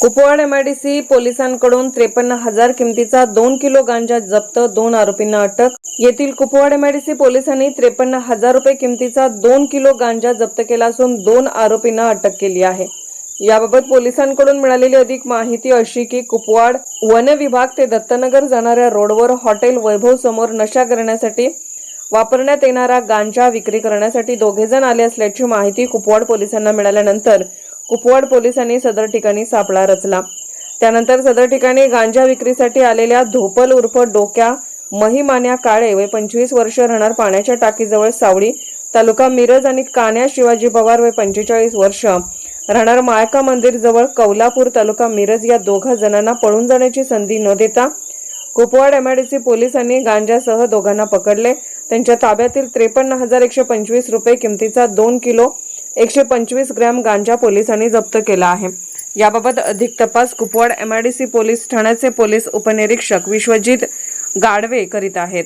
Kupwad MIDC पोलिसांकडून त्रेपन्न हजार किमतीचा दोन किलो गांजा जप्त दोन आरोपींना अटक. येथील कुपवाड एमआयडीसी पोलिसांनी त्रेपन्न हजार रुपये किमतीचा दोन किलो गांजा जप्त केला असून दोन आरोपींना अटक केली आहे. याबाबत पोलिसांकडून मिळालेली अधिक माहिती अशी की कुपवाड वन विभाग ते दत्तनगर जाणाऱ्या रोडवर हॉटेल वैभव समोर नशा करण्यासाठी वापरण्यात येणारा गांजा विक्री करण्यासाठी दोघे जण आले असल्याची माहिती कुपवाड पोलिसांना मिळाल्यानंतर कुपवाड पोलिसांनी सदर ठिकाणी सापळा रचला. त्यानंतर सदर ठिकाणी गांजा विक्रीसाठी आलेल्या धोपल उर्फ डोक्या महिमान्या काळे वय पंचवीस वर्ष राहणार पाण्याच्या टाकीजवळ सावळी तालुका मिरज आणि कान्या शिवाजी पवार वय पंचेचाळीस वर्ष. राहणार माळका मंदिर जवळ कौलापूर तालुका मिरज या दोघा जणांना पळून जाण्याची संधी न देता कुपवाड एमआयडीसी पोलिसांनी गांजासह दोघांना पकडले. त्यांच्या ताब्यातील त्रेपन्न हजार एकशे पंचवीस रुपये किमतीचा दोन किलो एकशे पंचवीस ग्रॅम गांजा पोलिसांनी जप्त केला आहे. याबाबत अधिक तपास कुपवाड एमआयडीसी पोलीस ठाण्याचे पोलीस उपनिरीक्षक विश्वजित गाडवे करीत आहेत.